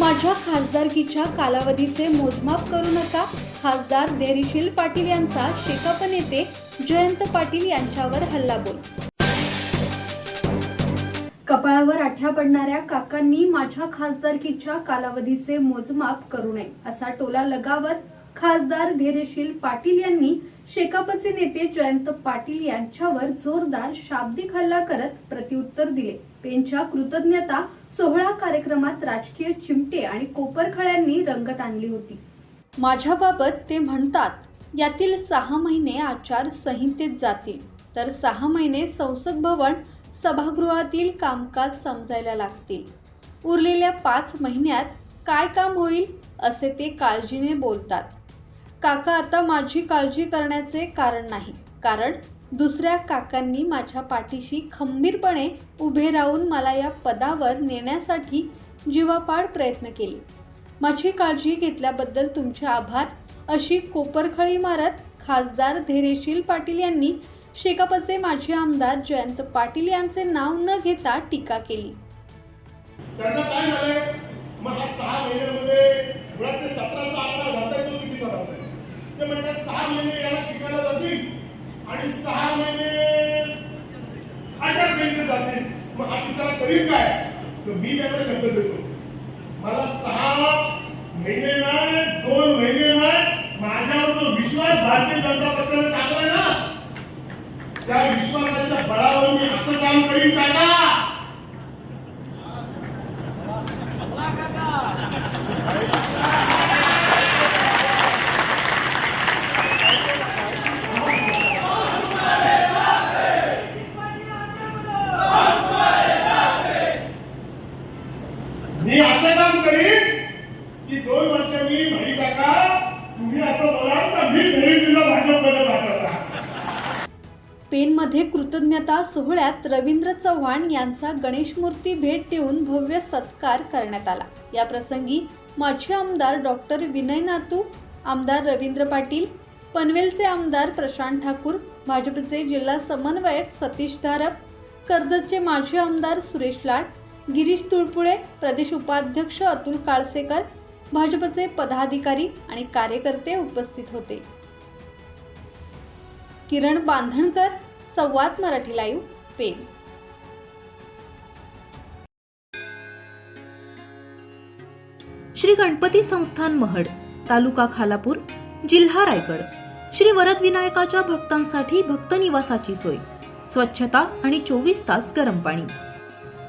माझ्या खासदारकीच्या कालावधीचे मोजमाप करू नका खासदार धैर्यशील पाटील यांचा शेकाप नेते जयंत पाटील यांच्यावर हल्लाबोल. कपाळावर आठ्या पडणाऱ्या काकांनी माझ्या खासदारकीच्या कालावधीचे मोजमाप करू नये असा टोला लगावत खासदार धैर्यशील पाटील यांनी शेकापचे नेते जयंत पाटील यांच्यावर जोरदार शाब्दिक हल्ला करत प्रत्युत्तर दिले. पेनच्या कृतज्ञता सोहळा कार्यक्रमात राजकीय चिमटे आणि कोपरखळ्यांनी रंगत आणली होती. माझ्याबाबत ते म्हणतात यातील सहा महिने आचारसंहितेत जातील. तर सहा महिने संसद भवन सभागृहातील कामकाज समजायला लागतील. उरलेल्या पाच महिन्यात काय काम होईल? असे ते काळजीने बोलतात. काका आता माझी काळजी करण्याचे कारण नाही. कारण दुसऱ्या काकांनी माझ्या पाठीशी खंबीरपणे उभे राहून मला या पदावर नेण्यासाठी जीवापाड प्रयत्न केले. माझी काळजी घेतल्याबद्दल तुमचे आभार. अशी कोपरखळी मारत खासदार धैर्यशील पाटील यांनी शेकापचे माजी आमदार जयंत पाटील यांचे नाव न घेता टीका केली त्यांना काय झालंय मग हा सहा महिन्यामध्ये मुळात ते सतराचा आकडा घालताय तो चुकीचा राहतोय ते म्हणतात सहा महिने याला शिकायला जातील आणि सहा महिने आचारसंहिता जातील. मग हा बिचारा करील काय? तर मी त्यांना शब्द देतो. मला सहा महिने नाही दोन महिने नाही माझ्यावर जो विश्वास भारतीय जनता पक्षाने टाकलाय ना त्या विश्वासाच्या बळावर मी असं काम करीन काका मी असं काम करीन की दोन वर्षांनी भाई काका तुम्ही असं बोलाल तर मी धैर्यशीला भाजपमध्ये पाठवता. पेनमध्ये कृतज्ञता सोहळ्यात रवींद्र चव्हाण यांचा गणेश मूर्ती भेट देऊन भव्य सत्कार करण्यात आला. या प्रसंगी माजी आमदार डॉक्टर विनय नातू आमदार रवींद्र पाटील पनवेलचे आमदार प्रशांत ठाकूर भाजपचे जिल्हा समन्वयक सतीश धारप कर्जतचे माजी आमदार सुरेश लाट गिरीश तुळपुळे प्रदेश उपाध्यक्ष अतुल काळसेकर भाजपचे पदाधिकारी आणि कार्यकर्ते उपस्थित होते. किरण बांधणकर संवाद मराठी लाईव्ह पेन श्री गणपती संस्थान महड तालुका खालापूर जिल्हा रायगड. श्री वरद विनायकाच्या भक्तांसाठी भक्त निवासाची सोय. स्वच्छता आणि चोवीस तास गरम पाणी.